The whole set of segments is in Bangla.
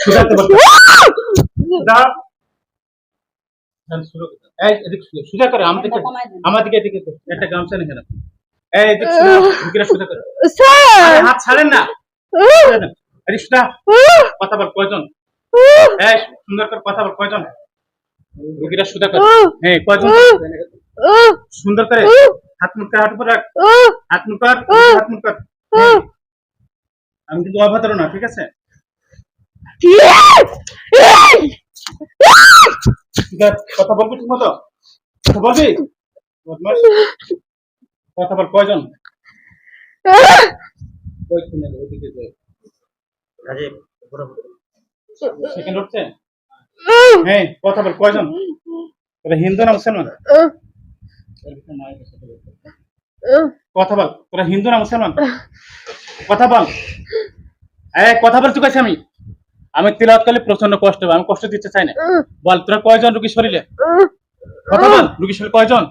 সুজাতে বলতে সুজা সুজা এই এদিকে সুজা সুজা করে আমাদেরকে আমাদেরকে এদিকে একটা গামছা নিয়ে না এই এদিকে সুজা করে। স্যার! হাত ছাড়েন না। আরে কথা বল কয়জন? এই সুন্দর করে কথা বল কয়জন? রুগীরা সুজা করে। হ্যাঁ কয়জন? সুন্দর করে। হাত মুখ হাত উপর রাখ। হাত মুখ হাত মুখ আমি কিন্তু অভদ্র না ঠিক আছে? কথা বলবি ঠিক মতো? কথা বলবি? কথা বল কয়জন? সেকেন্ড উঠছে? হ্যাঁ কথা বল কয়জন? তোরা হিন্দু না মুসলমান? কথা বল। তোরা হিন্দু না মুসলমান? কথা বল। কথা বল তুই কাছে আমি। আমি তিলাওয়াত করলে প্রচণ্ড কষ্ট হবে আমি কষ্ট দিতে চাই না। বল তোরা কয়জন রুগী শরীরে? কথা বল রুগী শরীরে কয়জন?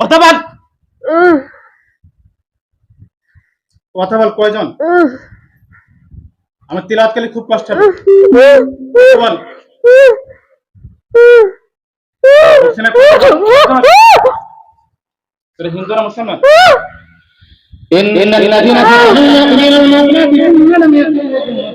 কথা বল। কথা বল কয়জন? আমার তিলাওয়াত করলে খুব কষ্ট হবে। বল। তোরা হিন্দু না মুসলমান?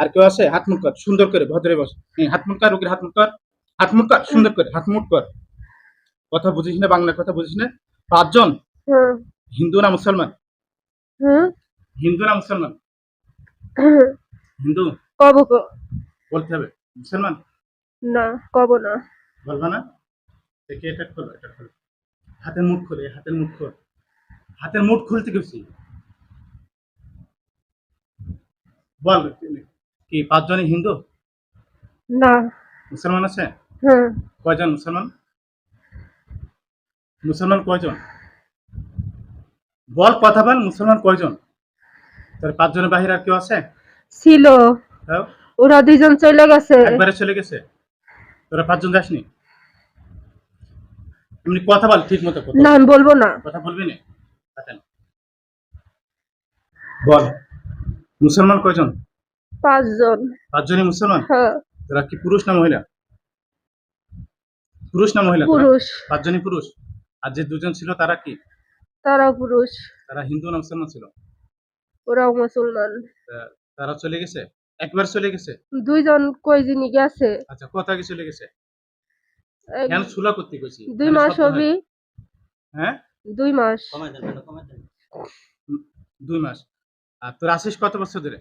আর কেউ আছে? হাত মুখ কর সুন্দর করে ভদ্রে বস। হাত মুখ কর রুগীর হাত মুখ কর। হাত মুখ কর সুন্দর করে হাত মুখ কর। কথা বুঝিস না বাংলা কথা বুঝিস না? পাঁচজন? হিন্দু না মুসলমান? হিন্দু না মুসলমান? হিন্দু? কব বলতে হবে। মুসলমান? না কব না। বলবা না? দেখি এটা খোলো এটা খোলো। হাতের মুখ খোলে হাতের মুখ খোল। হাতের মুখ খুলতে গেছি। বল কি পাঁচজনই হিন্দু? না। মুসলমান আছে? কয়জন মুসলমান? মুসলমান কয়জন? বল কথা বল মুসলমান কয়জন? তোর পাঁচজনের বাহিরে আর কেউ আছে? ছিল। ওরা দুইজন চলে গেছে। একবারে চলে গেছে? তোরা পাঁচজন যাসনি? এমনি কথা বল ঠিক মতো না আমি বলব না। কথা বলবি না? বল। মুসলমান কয়জন? পাঁচজন। পাঁচজনই মুসলমান? হ্যাঁ। তোরা কি পুরুষ না মহিলা? পুরুষ না মহিলা পুরুষ। পাঁচজনই পুরুষ? আর যে দুজন ছিল তারা কি? তারাও পুরুষ। তারা হিন্দু না মুসলমান ছিল? ওরাও মুসলমান। তারা চলে গেছে? একবার চলে গেছে? দুইজন গেছে? আচ্ছা কত আগে চলে গেছে? কেন সুলা করতে গেছি? দুই মাস সপ্তাহে? হবি হ্যাঁ? দুই মাস। উম, দুই মাস। আর তোর আসিস কত বছর ধরে?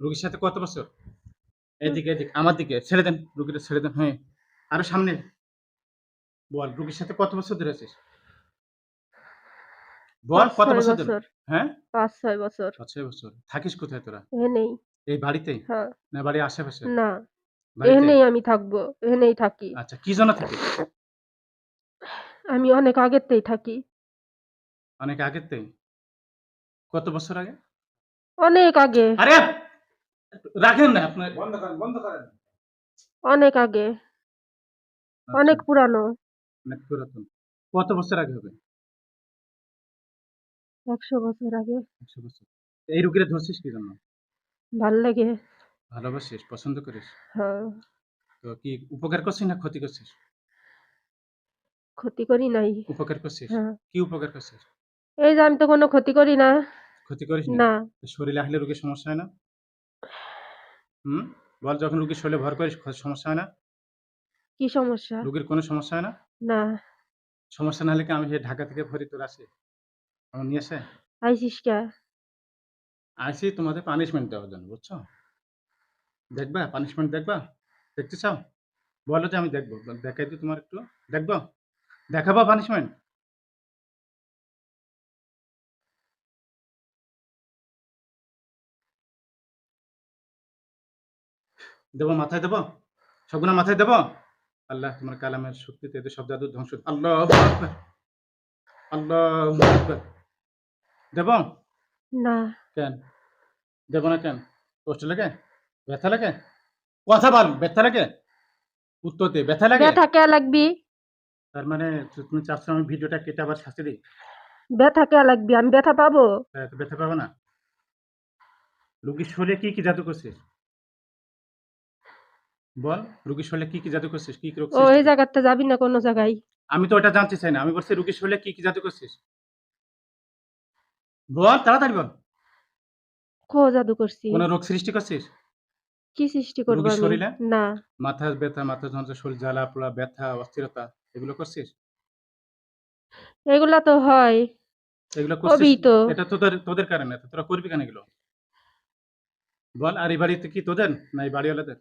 রুগীর সাথে কত বছর? এদিকে এদিকে আমার দিকে ছেড়ে দেন রুগীটা ছেড়ে দেন হ্যাঁ। আরও সামনে। বল রুগীর সাথে কত বছর ধরে আছিস? বল কত বছর ধরে? হ্যাঁ? পাঁচ ছয় বছর। পাঁচ ছয় বছর। থাকিস কোথায় তোরা? এ নেই। এই বাড়িতেই? হ্যাঁ। না বাড়ির আশেপাশে? না? এখানেই আমি থাকব। এখানেই থাকি। আচ্ছা কি জন্য থাকিস? আমি অনেক আগেরতেই থাকি। অনেক আগের থেকে কত বছর আগে? অনেক আগে। আরে রাখেন না আপনার? বন্ধ করেন বন্ধ করেন। অনেক আগে। অনেক পুরানো। অনেক পুরাতন। কত বছর আগে হবে? একশো বছর আগে। একশো বছর। এই রুগীরা ধরছিস কি জন্য? ভালো লাগে। ভালোবাসিস পছন্দ করিস? হ্যাঁ। তো কি উপকার করছিস না ক্ষতি করছিস? ক্ষতি করি নাই। উপকার করছিস? হ্যাঁ। কি উপকার করছিস? এই যে আমি তো কোনো ক্ষতি করি না। ক্ষতি করিস না? শরীরে আসলে রোগীর সমস্যা হয় না? হুম? বল যখন রুগীর শরীরে ভর করিস খ- সমস্যা হয় না? কি সমস্যা? রুগীর কোনো সমস্যা হয় না? না। সমস্যা না হলে কি আমি ঢাকা থেকে তোর আসি? আমার নিয়ে আসে? আইসিস কে? আসি তোমাদের পানিশমেন্ট দেওয়ার জন্য বুঝছ? দেখবা পানিশমেন্ট দেখবা? দেখতে চাও? বলো যে আমি দেখব দেখাই দিই তোমার একটু। দেখব? দেখাবো পানিশমেন্ট দেবো মাথায় দেবো? সবগুলো মাথায় দেবো? আল্লাহ তোমার কালামের শক্তিতে এদের সব জাদু ধ্বংস। আল্লাহ আল্লাহ। দেবো? না। কেন? দেবো না কেন? কষ্ট লাগে? ব্যথা লাগে? কথা বল ব্যথা লাগে? উত্তর দে ব্যথা লাগে? ব্যথা কে লাগবি? তার মানে তুমি চাচ্ছ আমি ভিডিওটা কেটে আবার শাস্তি দিই? ব্যথা কে লাগবি? আমি ব্যথা পাবো? হ্যাঁ, তো ব্যথা পাবো না। রুগীর শরীরে কি কি জাদু করছিস? বল রুগীর শরীরে কি কি জাদু করছিস? কি কি রোগ ও এই জায়গাতে যাবি না কোনো জায়গায়? আমি তো ওটা জানতে চাই না। আমি বলছি রুগীর শরীরে কি কি জাদু করছিস? বল তাড়াতাড়ি বল। খো জাদু করছি? কোন রোগ সৃষ্টি করছিস? কি সৃষ্টি করব আমি? শরীরে? না। মাথা ব্যথা মাথা যন্ত্রণা শরীর জ্বালা পোড়া ব্যথা অস্থিরতা এগুলো করছিস? এগুলা তো হয়। এগুলো করছিস? তো। এটা তোদের তোদের কারণে তো তোরা করবি কেন এগুলো? বল আর এই বাড়িতে কি তোদের না এই বাড়িওয়ালাদের?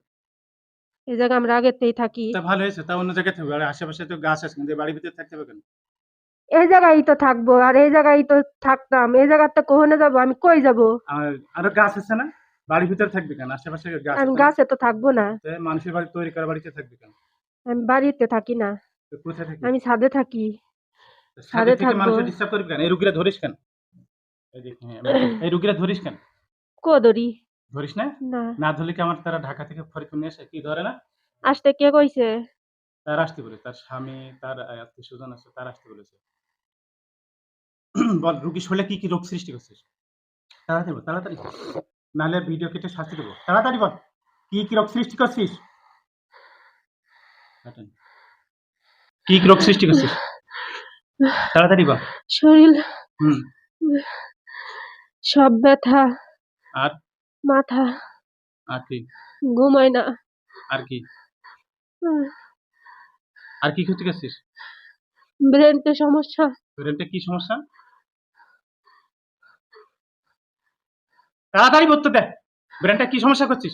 এই জায়গা আমরা আগেতেই থাকি। তা ভালো হয়েছে তা অন্য জায়গায় থাকবে আর আশেপাশে তো গাছ আছে কিন্তু বাড়ির ভিতরে থাকতে হবে কেন? এই জায়গায় তো থাকব আর এই জায়গায় তো থাকতাম এই জায়গাতে কোহনে যাব আমি কই যাব? আর আরও গাছ আছে না? বাড়ির ভিতরে থাকবে কেন? আশেপাশে গাছ আমি? গাছে তো থাকব না। মানুষের বাড়ি তৈরি করা বাড়িতে থাকবে কেন? আমি বাড়িতে থাকি না কোথায় থাকবে? আমি ছাদে থাকি। ছাদে থেকে। মানুষের ডিস্টার্ব করবি কেন? এই রুগীরা ধরিস কেন? এই দেখ, হ্যাঁ, এই রুগীরা ধরিস কেন? কোদরি। ধরিস না? না। না ধরলে কি আমার তারা ঢাকা থেকে ফরিদপুর নিয়ে আসে? কি ধরে না? আসতে কে কইছে? তার আসতে বলে তার স্বামী তার আত্মীয় স্বজন আছে তার আসতে বলেছে। বল রুগী শরীরে কি কি রোগ সৃষ্টি করছিস তাড়াতাড়ি বল তাড়াতাড়ি। নাহলে ভিডিও কেটে শাস্তি দেবো। তাড়াতাড়ি বল কি কি রোগ সৃষ্টি করছিস? কি কি রোগ সৃষ্টি করছিস? তাড়াতাড়ি বল। শরীর হুম। সব ব্যথা। আর? মাথা আর কি? ঘুমায় না। আর কি? আর কি ক্ষতি করছিস? ব্রেনতে সমস্যা। ব্রেনটা কি সমস্যা? তাড়াতাড়ি বলতে দে। ব্রেনটা কি সমস্যা করছিস?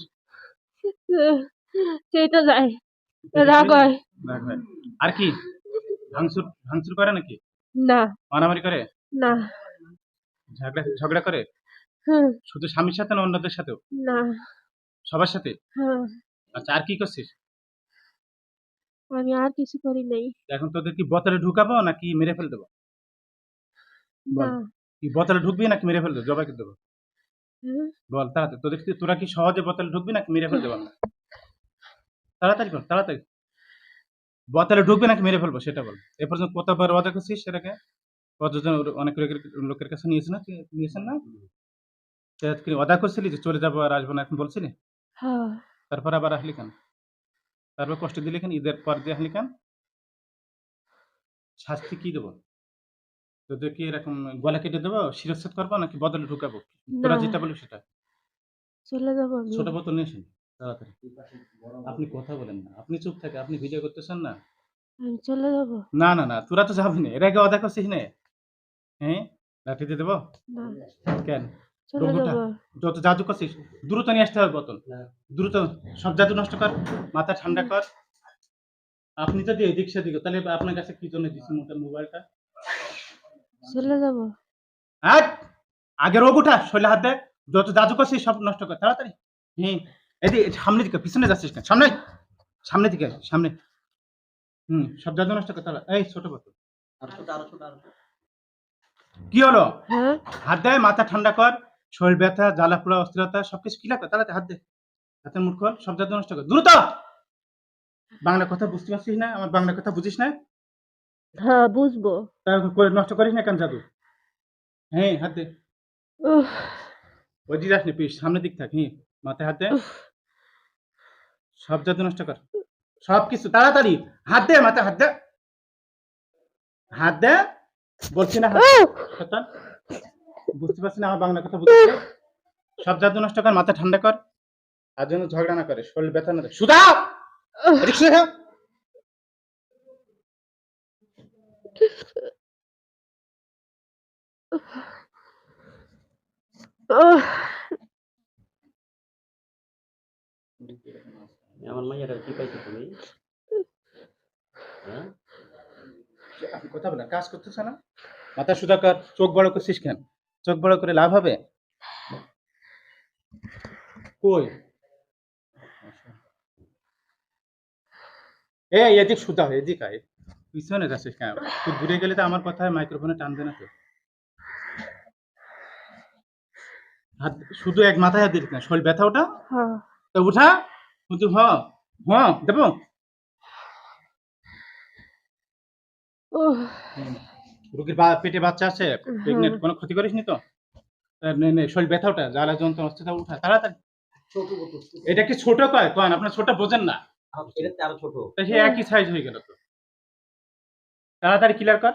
সেইটা যায়। রাগ হয়। রাগ হয়। আর কি? ভাঙচুর ভাঙচুর করে নাকি? না। মারামারি করে? না। ঝগড়া ঝগড়া করে? শুধু স্বামীর সাথে না অন্যদের সাথেও? না। সবার সাথে? হ্যাঁ। আচ্ছা আর কি করছিস? আমি আর কিছু করি নাই। এখন তোদের কি বোতলে ঢুকাবো নাকি মেরে ফেল দেবো? কি বোতলে ঢুকবি নাকি মেরে ফেল দেবো? জবাই করে দেবো। বল তাড়াতাড়ি। তোদের কি তোরা কি সহজে বোতলে ঢুকবি নাকি মেরে ফেল দেবো? আমরা তাড়াতাড়ি বল তাড়াতাড়ি। বোতলে ঢুকবি নাকি মেরে ফেলব সেটা বল। এ পর্যন্ত কতবার ওয়াদা করছিস সেটাকে? কতজন অনেক লোকের লোকের কাছে নিয়েছে না? নিয়েছেন না? ওয়াদা করছিলি যে চলে যাব আর আসব না এখন বলছিলি? হ্যাঁ। তারপর আবার আসলি কেন? তারপর কষ্ট দিলি কেন? ঈদের পর দিয়ে আসলি কেন? শাস্তি কি দেবো? তোদের কি এরকম গলা কেটে দেবো শিরচ্ছেদ করব নাকি বদলে ঢুকাবো? তোরা যেটা বলবি সেটা। চলে যাব ছোট বোতল নিয়ে আসেন তাড়াতাড়ি। আপনি কথা বলেন না। আপনি চুপ থাকে আপনি ভিডিও করতেছেন না। আমি চলে যাব। না না না তোরা তো যাবি না। এর আগে অদা করছিস না? হ্যাঁ? লাঠি দিয়ে দেবো? কেন? চলে? যত জাদু করছিস দ্রুত নিয়ে আসতে হবে বোতল। দ্রুত সব জাদু নষ্ট কর মাথা ঠান্ডা কর। আপনি যদি এদিক সেদিক তাহলে আপনার কাছে কি জন্য মোবাইলটা? চলে যাব। হ্যাঁ আগে রোগ উঠা শৈলে হাত দেয় যত জাদু করছিস সব নষ্ট কর তাড়াতাড়ি। হ্যাঁ এদিকে সামনে দিকে পিছনে যাচ্ছিস কেন? সামনে! সামনে দিকে সামনে। হুম সব জাদু নষ্ট কর তাহলে। এই ছোট বোতল। কি হলো? হ্যাঁ? হাত দেয় মাথা ঠান্ডা কর। শরীর ব্যথা জ্বালা পোড়া অস্থিরতা সবকিছু কি লাগবে? তাড়াতাড়ি হাত দে। হাতের মুখ খোল সব জাদু নষ্ট কর। দ্রুত! বাংলা কথা বুঝতে পারছিস না আমার বাংলা কথা বুঝিস না? হ্যাঁ বুঝব। নষ্ট করিস না কেন জাদু? হ্যাঁ হাত দে। ওই পিস সামনের দিক থাক হ্যাঁ মাথায় হাত দে। সব জাদু নষ্ট কর। সব কিছু তাড়াতাড়ি! হাত দে মাথায় হাত দে। হাত দে। বলছি না হাত। বুঝতে পারছি না আমার বাংলা কথা বুঝতে সব জাদু নষ্ট কর মাথা ঠান্ডা কর। আর যেন ঝগড়া না করে শরীর ব্যথা না সুধা! আমার মাইয়াটা কি পাইছো তুমি? হ্যাঁ? আপনি কথা বলেন কাজ করতেছে না। মাথা সুধা কর চোখ বড় করছিস কেন? চোখ বড় করে লাভ হবে? কই? এ এদিক সুতা এদিক আয়। পিছনে যাচ্ছিস কেন? তুই দূরে গেলে তো আমার কথা মাইক্রোফোনে টানবে না তো। হাত শুধু এক মাথায় হাত না শরীর ব্যথা ওটা? হ্যাঁ। তো উঠা। শুধু হ হ দেবো? রুগীর পেটে বাচ্চা আছে প্রেগনেন্ট কোনো ক্ষতি করিস নি তো? তা নে নে শরীর ব্যথা ওঠা জ্বালা যন্ত্রণা অস্থিরতা উঠা তাড়াতাড়ি এটা কি ছোট কয়? কয় আপনার ছোট বোঝেন না। এটা আরও ছোট। সে একই সাইজ হয়ে গেল তো। তাড়াতাড়ি ক্লিয়ার কর।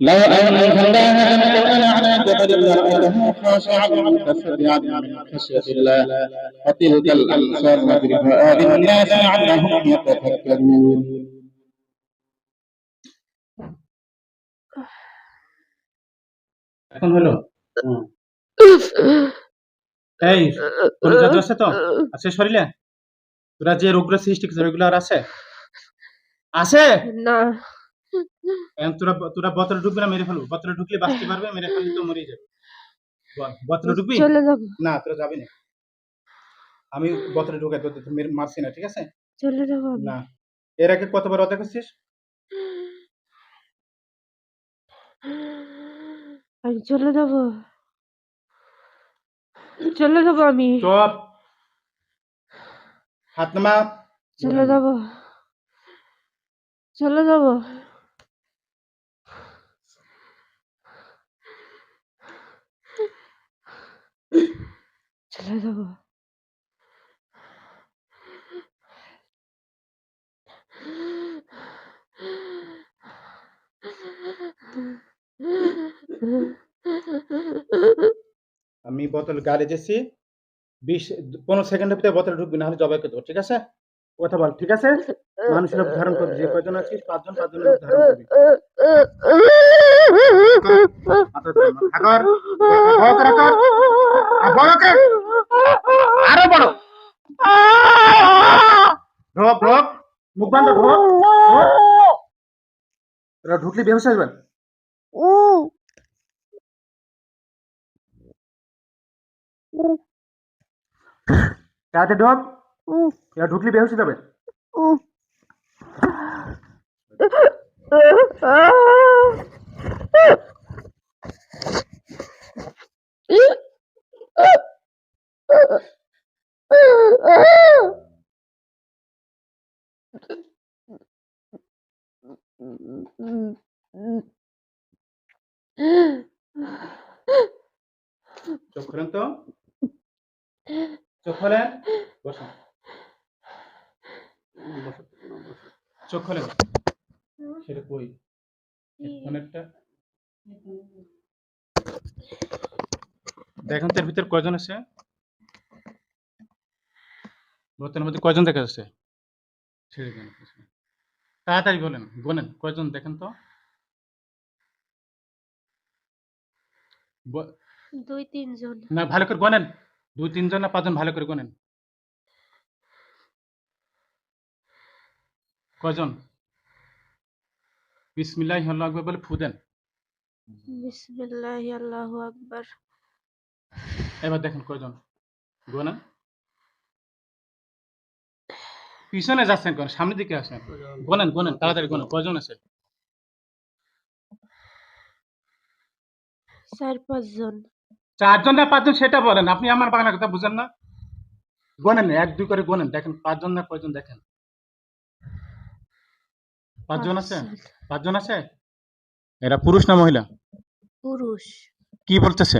لو أنزلنا هذا القرآن على جبل لرأيته خاشعا متصدعا من خشية الله وتلك الأمثال نضربها للناس لعلهم يتفكرون এখন হলো এই তোর জাদু আছে তো আছে শরীরে তোরা যে রোগগুলো সৃষ্টি করছে ওইগুলো আর আছে আছে না এখন তোরা তোরা বোতলে ঢুকবি না মেরে ফেলব। বোতলে ঢুকলে বাঁচতে পারবে মেরে ফেললে তো মরে যাবে। বল, ঢুকবি? চলে যাব। না তোরা যাবি না। আমি বোতলে ঢুকাই তোদের মারছি না ঠিক আছে? চলে যাব না। এর আগে কতবার অর্ধেক করছিস? আমি চলে যাব। চলে যাব আমি। চপ। হাত নামা। চলে যাব। চলে যাব। চলে আমি বোতল গাড়ি দিয়েছি বিশ, পনেরো সেকেন্ডের ভিতরে বোতল ঢুকবি না হলে জবাই করে দেবো, ঠিক আছে? কথা বল ঠিক আছে? মানুষের রূপ ধারণ করবি যে কয়জন আছিস পাঁচজন পাঁচজনের রূপ ধারণ করবি। আর বড়। ঢোক ঢোক মুখ বন্ধ ঢোক ঢুকলে বেহুশ আসবে তাতে ঢোক। এরা ঢুকলে বেহুশ যাবে। চোখ খোলেন তো। চোখ খোলেন। চোখ খোলেন সেটা কই? অনেকটা দেখেন তো এর ভিতর কয়জন আছে? বোতলের মধ্যে কয়জন দেখা যাচ্ছে? ছেড়ে দেন তাড়াতাড়ি বলেন বলেন কয়জন দেখেন তো? দুই তিনজন। না ভালো করে গনেন দুই তিনজন না পাঁচজন ভালো করে গনেন কয়জন? বিসমিল্লাহ আল্লাহু আকবার বলে ফু দেন। বিসমিল্লাহ আল্লাহু আকবার। এবার দেখেন কজন গোনা পিছনে যাচ্ছেন কোন? সামনের দিকে আসেন। গোনেন গোনেন তাড়াতাড়ি গোনেন। কয়জন আছে? চার পাঁচজন। চারজন না পাঁচজন সেটা বলেন। আপনি আমার বাংলা কথা বুঝেন না। গোনেন এক দুই করে গোনেন। দেখেন পাঁচজন না কয়জন দেখেন। পাঁচজন আছে? পাঁচজন আছে? এরা পুরুষ না মহিলা? পুরুষ। কি বলতেছে?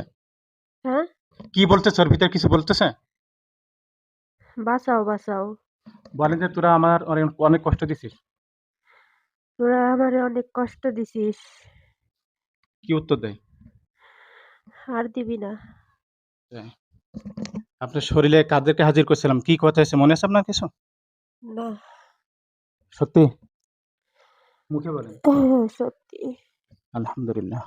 হ্যাঁ? কি বলতেছে? ওর ভিতরে কিছু বলতেছে? বাঁচাও বাঁচাও। বলেন যে তোরা আমার অনেক- অনেক কষ্ট দিছিস। তোরা আমারে অনেক কষ্ট দিছিস। কি উত্তর দেয়? আর দিবি না। আপনার শরীরে কাদেরকে হাজির করছিলাম? কি কথা আছে মনে আছে আপনার কিছু? না। সত্যি? মুখে বলেন। সত্যি। আলহামদুলিল্লাহ।